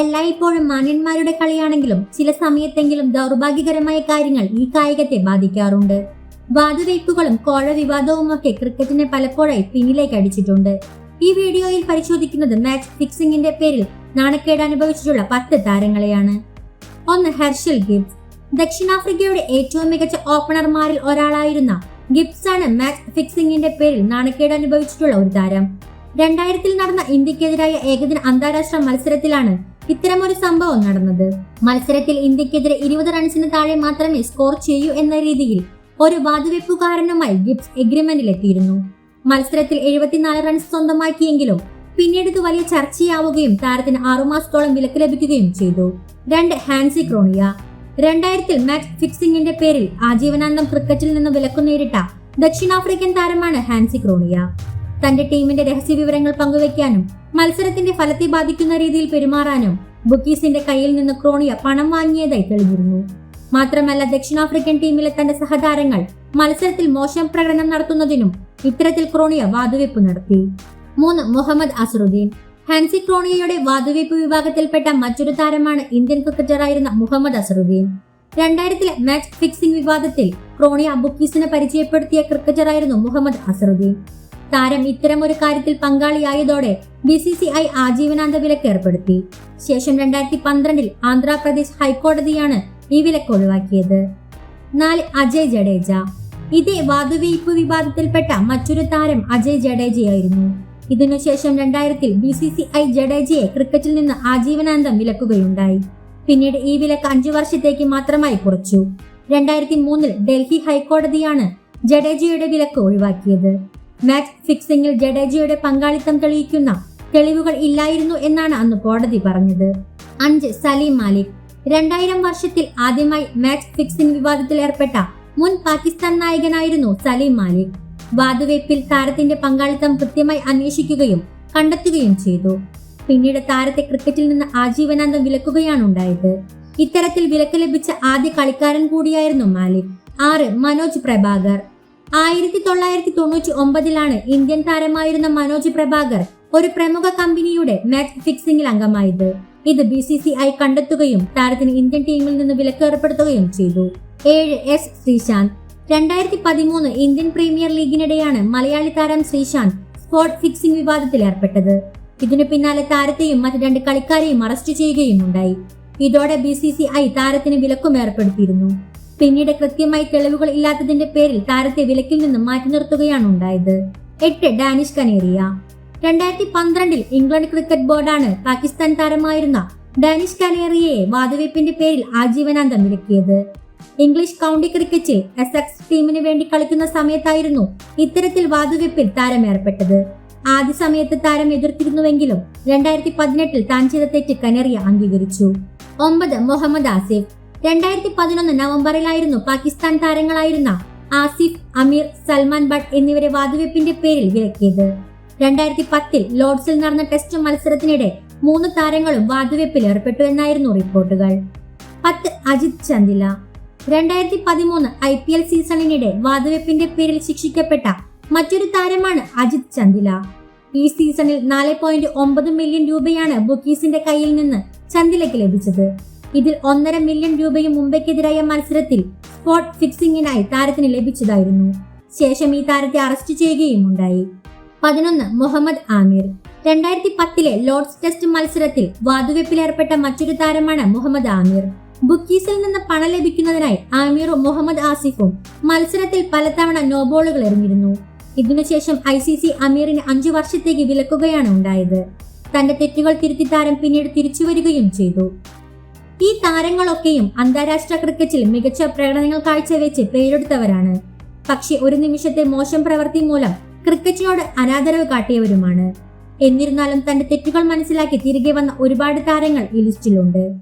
എല്ലായ്പ്പോഴും മാന്യന്മാരുടെ കളിയാണെങ്കിലും ചില സമയത്തെങ്കിലും ദൗർഭാഗ്യകരമായ കാര്യങ്ങൾ ഈ കായികത്തെ ബാധിക്കാറുണ്ട്. വാതുവയ്പ്പുകളും കോഴ വിവാദവും ഒക്കെ ക്രിക്കറ്റിനെ പലപ്പോഴായി പിന്നിലേക്ക് അടിച്ചിട്ടുണ്ട്. ഈ വീഡിയോയിൽ പരിശോധിക്കുന്നത് മാച്ച് ഫിക്സിംഗിന്റെ പേരിൽ നാണക്കേട് അനുഭവിച്ചിട്ടുള്ള പത്ത് താരങ്ങളെയാണ്. ഒന്ന് ഹെർഷൽ ഗിബ്സ്. ദക്ഷിണാഫ്രിക്കയുടെ ഏറ്റവും മികച്ച ഓപ്പണർമാരിൽ ഒരാളായിരുന്ന ഗിബ്സ് ആണ് മാച്ച് ഫിക്സിംഗിന്റെ പേരിൽ നാണക്കേട് അനുഭവിച്ചിട്ടുള്ള ഒരു താരം. രണ്ടായിരത്തിൽ നടന്ന ഇന്ത്യക്കെതിരായ ഏകദിന അന്താരാഷ്ട്ര മത്സരത്തിലാണ് ഇത്തരമൊരു സംഭവം നടന്നത്. മത്സരത്തിൽ ഇന്ത്യക്കെതിരെ ഇരുപത് റൺസിന് താഴെ മാത്രമേ സ്കോർ ചെയ്യൂ എന്ന രീതിയിൽ ഒരു വാതുവെപ്പുകാരനുമായി ഗിബ്സ് എഗ്രിമെന്റിലെത്തിയിരുന്നു. മത്സരത്തിൽ എഴുപത്തിനാല് റൺസ് സ്വന്തമാക്കിയെങ്കിലും പിന്നീട് ഇത് വലിയ ചർച്ചയാവുകയും താരത്തിന് ആറുമാസത്തോളം വിലക്ക് ലഭിക്കുകയും ചെയ്തു. രണ്ട് ഹാൻസി ക്രോണിയ. രണ്ടായിരത്തിൽ മാച്ച് ഫിക്സിംഗിന്റെ പേരിൽ ആജീവനാന്തം ക്രിക്കറ്റിൽ നിന്ന് വിലക്കു നേരിട്ട ദക്ഷിണാഫ്രിക്കൻ താരമാണ് ഹാൻസി ക്രോണിയ. തന്റെ ടീമിന്റെ രഹസ്യ വിവരങ്ങൾ പങ്കുവയ്ക്കാനും മത്സരത്തിന്റെ ഫലത്തെ ബാധിക്കുന്ന രീതിയിൽ പെരുമാറാനും ബുക്കീസിന്റെ കയ്യിൽ നിന്ന് ക്രോണിയ പണം വാങ്ങിയതായി തെളിഞ്ഞിരുന്നു. മാത്രമല്ല ദക്ഷിണാഫ്രിക്കൻ ടീമിലെ തന്റെ സഹതാരങ്ങൾ മത്സരത്തിൽ മോശം പ്രകടനം നടത്തുന്നതിനും ഇത്തരത്തിൽ ക്രോണിയ വാതുവെപ്പ് നടത്തി. മൂന്ന് മുഹമ്മദ് അസറുദ്ദീൻ. ഹാൻസി ക്രോണിയയുടെ വാതുവെപ്പ് വിഭാഗത്തിൽപ്പെട്ട മറ്റൊരു താരമാണ് ഇന്ത്യൻ ക്രിക്കറ്ററായിരുന്ന മുഹമ്മദ് അസറുദ്ദീൻ. രണ്ടായിരത്തിലെ മാച്ച് ഫിക്സിംഗ് വിവാദത്തിൽ ക്രോണിയ ബുക്കീസിനെ പരിചയപ്പെടുത്തിയ ക്രിക്കറ്ററായിരുന്നു മുഹമ്മദ് അസറുദ്ദീൻ. താരം ഇത്തരം ഒരു കാര്യത്തിൽ പങ്കാളിയായതോടെ ബി സി സി ഐ ആജീവനാന്ത വിലക്ക് ഏർപ്പെടുത്തി. ശേഷം രണ്ടായിരത്തി പന്ത്രണ്ടിൽ ആന്ധ്രാപ്രദേശ് ഹൈക്കോടതിയാണ് ഈ വിലക്ക് ഒഴിവാക്കിയത്. നാല് അജയ് ജഡേജ. ഇതേ വാതുവെയ്പ് വിവാദത്തിൽപ്പെട്ട മറ്റൊരു താരം അജയ് ജഡേജയായിരുന്നു. ഇതിനുശേഷം രണ്ടായിരത്തിൽ ബി സി സി ഐ ജഡേജയെ ക്രിക്കറ്റിൽ നിന്ന് ആജീവനാന്തം വിലക്കുകയുണ്ടായി. പിന്നീട് ഈ വിലക്ക് അഞ്ചു വർഷത്തേക്ക് മാത്രമായി കുറച്ചു. രണ്ടായിരത്തി മൂന്നിൽ ഡൽഹി ഹൈക്കോടതിയാണ് ജഡേജയുടെ വിലക്ക് ഒഴിവാക്കിയത്. മാച്ച് ഫിക്സിംഗിൽ ജഡേജയുടെ പങ്കാളിത്തം തെളിയിക്കുന്ന തെളിവുകൾ ഇല്ലായിരുന്നു എന്നാണ് അന്ന് കോടതി പറഞ്ഞത്. അഞ്ച് സലീം മാലിക്. രണ്ടായിരം വർഷത്തിൽ ആദ്യമായി മാച്ച് ഫിക്സിംഗ് വിവാദത്തിൽ ഏർപ്പെട്ട മുൻ പാകിസ്ഥാൻ നായകനായിരുന്നു സലീം മാലിക്. വാതുവയ്പിൽ താരത്തിന്റെ പങ്കാളിത്തം കൃത്യമായി അന്വേഷിക്കുകയും കണ്ടെത്തുകയും ചെയ്തു. പിന്നീട് താരത്തെ ക്രിക്കറ്റിൽ നിന്ന് ആജീവനാന്തം വിലക്കുകയാണ് ഉണ്ടായത്. ഇത്തരത്തിൽ വിലക്ക് ലഭിച്ച ആദ്യ കളിക്കാരൻ കൂടിയായിരുന്നു മാലിക്. ആറ് മനോജ് പ്രഭാകർ. ആയിരത്തി തൊള്ളായിരത്തി തൊണ്ണൂറ്റി ഒമ്പതിലാണ് ഇന്ത്യൻ താരമായിരുന്ന മനോജ് പ്രഭാകർ ഒരു പ്രമുഖ കമ്പനിയുടെ മാച്ച് ഫിക്സിംഗിൽ അംഗമായത്. ഇത് ബി സി സി ഐ കണ്ടെത്തുകയും താരത്തിന് ഇന്ത്യൻ ടീമിൽ നിന്ന് വിലക്കേർപ്പെടുത്തുകയും ചെയ്തു. ഏഴ് എസ് ശ്രീശാന്ത്. രണ്ടായിരത്തി പതിമൂന്ന് ഇന്ത്യൻ പ്രീമിയർ ലീഗിനിടെയാണ് മലയാളി താരം ശ്രീശാന്ത് സ്പോട്ട് ഫിക്സിംഗ് വിവാദത്തിൽ ഏർപ്പെട്ടത്. ഇതിനു പിന്നാലെ താരത്തെയും മറ്റ് രണ്ട് കളിക്കാരെയും അറസ്റ്റ് ചെയ്യുകയും ഉണ്ടായി. ഇതോടെ ബി സി സി ഐ താരത്തിന് വിലക്കും ഏർപ്പെടുത്തിയിരുന്നു. പിന്നീട് കൃത്യമായി തെളിവുകൾ ഇല്ലാത്തതിന്റെ പേരിൽ താരത്തെ വിലക്കിൽ നിന്നും മാറ്റി നിർത്തുകയാണ് ഉണ്ടായത്. എട്ട് ഡാനിഷ് കനേറിയ രണ്ടായിരത്തി പന്ത്രണ്ടിൽ ഇംഗ്ലണ്ട് ക്രിക്കറ്റ് ബോർഡാണ് പാകിസ്ഥാൻ താരമായിരുന്ന ഡാനിഷ് കനേറിയയെ വാതുവെപ്പിന്റെ പേരിൽ ആജീവനാന്തം വിലക്കിയത്. ഇംഗ്ലീഷ് കൗണ്ടി ക്രിക്കറ്റിൽ എസ് എക്സ് ടീമിന് വേണ്ടി കളിക്കുന്ന സമയത്തായിരുന്നു ഇത്തരത്തിൽ വാതുവെപ്പിൽ താരം ഏർപ്പെട്ടത്. ആദ്യ സമയത്ത് താരം എതിർത്തിരുന്നുവെങ്കിലും രണ്ടായിരത്തി പതിനെട്ടിൽ താൻ ചെയ്ത തെറ്റ് കനേറിയ അംഗീകരിച്ചു. ഒമ്പത് മുഹമ്മദ് ആസിഫ്. രണ്ടായിരത്തി പതിനൊന്ന് നവംബറിലായിരുന്നു പാകിസ്ഥാൻ താരങ്ങളായിരുന്ന ആസിഫ് അമീർ സൽമാൻ ഭട്ട് എന്നിവരെ വാതുവെപ്പിന്റെ പേരിൽ വിലക്കിയത്. രണ്ടായിരത്തി പത്തിൽ ലോർഡ്സിൽ നടന്ന ടെസ്റ്റ് മത്സരത്തിനിടെ മൂന്ന് താരങ്ങളും വാതുവെപ്പിൽ ഏർപ്പെട്ടു എന്നായിരുന്നു റിപ്പോർട്ടുകൾ. പത്ത് അജിത് ചന്ദില. രണ്ടായിരത്തി പതിമൂന്ന് ഐ പി എൽ സീസണിനിടെ വാതുവെപ്പിന്റെ പേരിൽ ശിക്ഷിക്കപ്പെട്ട മറ്റൊരു താരമാണ് അജിത് ചന്ദില. ഈ സീസണിൽ നാല് പോയിന്റ് ഒമ്പത് മില്യൺ രൂപയാണ് ബുക്കീസിന്റെ കയ്യിൽ നിന്ന് ചന്ദിലയ്ക്ക് ലഭിച്ചത്. ഇതിൽ ഒന്നര മില്യൺ രൂപയും മുംബൈക്കെതിരായ മത്സരത്തിൽ സ്പോട്ട് ഫിക്സിംഗിനായി താരത്തിന് ലഭിച്ചതായിരുന്നു. ശേഷം ഈ താരത്തെ അറസ്റ്റ് ചെയ്യുകയും ഉണ്ടായി. പതിനൊന്ന് മുഹമ്മദ് ആമിർ. രണ്ടായിരത്തി പത്തിലെ ലോർഡ്സ് ടെസ്റ്റ് മത്സരത്തിൽ വാതുവെപ്പിലേർപ്പെട്ട മറ്റൊരു താരമാണ് മുഹമ്മദ് ആമിർ. ബുക്കീസിൽ നിന്ന് പണം ലഭിക്കുന്നതിനായി ആമിറും മുഹമ്മദ് ആസിഫും മത്സരത്തിൽ പലതവണ നോബോളുകൾ എറിഞ്ഞിരുന്നു. ഇതിനുശേഷം ഐ സി സി അമീറിന് അഞ്ചു വർഷത്തേക്ക് വിലക്കുകയാണ് ഉണ്ടായത്. തന്റെ തെറ്റുകൾ തിരുത്തി താരം പിന്നീട് തിരിച്ചു വരികയും ചെയ്തു. ഈ താരങ്ങളൊക്കെയും അന്താരാഷ്ട്ര ക്രിക്കറ്റിൽ മികച്ച പ്രകടനങ്ങൾ കാഴ്ചവെച്ച് പേരെടുത്തവരാണ്. പക്ഷെ ഒരു നിമിഷത്തെ മോശം പ്രവൃത്തി മൂലം ക്രിക്കറ്റിനോട് അനാദരവ് കാട്ടിയവരുമാണ്. എന്നിരുന്നാലും തന്റെ തെറ്റുകൾ മനസ്സിലാക്കി തിരികെ വന്ന ഒരുപാട് താരങ്ങൾ ഈ ലിസ്റ്റിലുണ്ട്.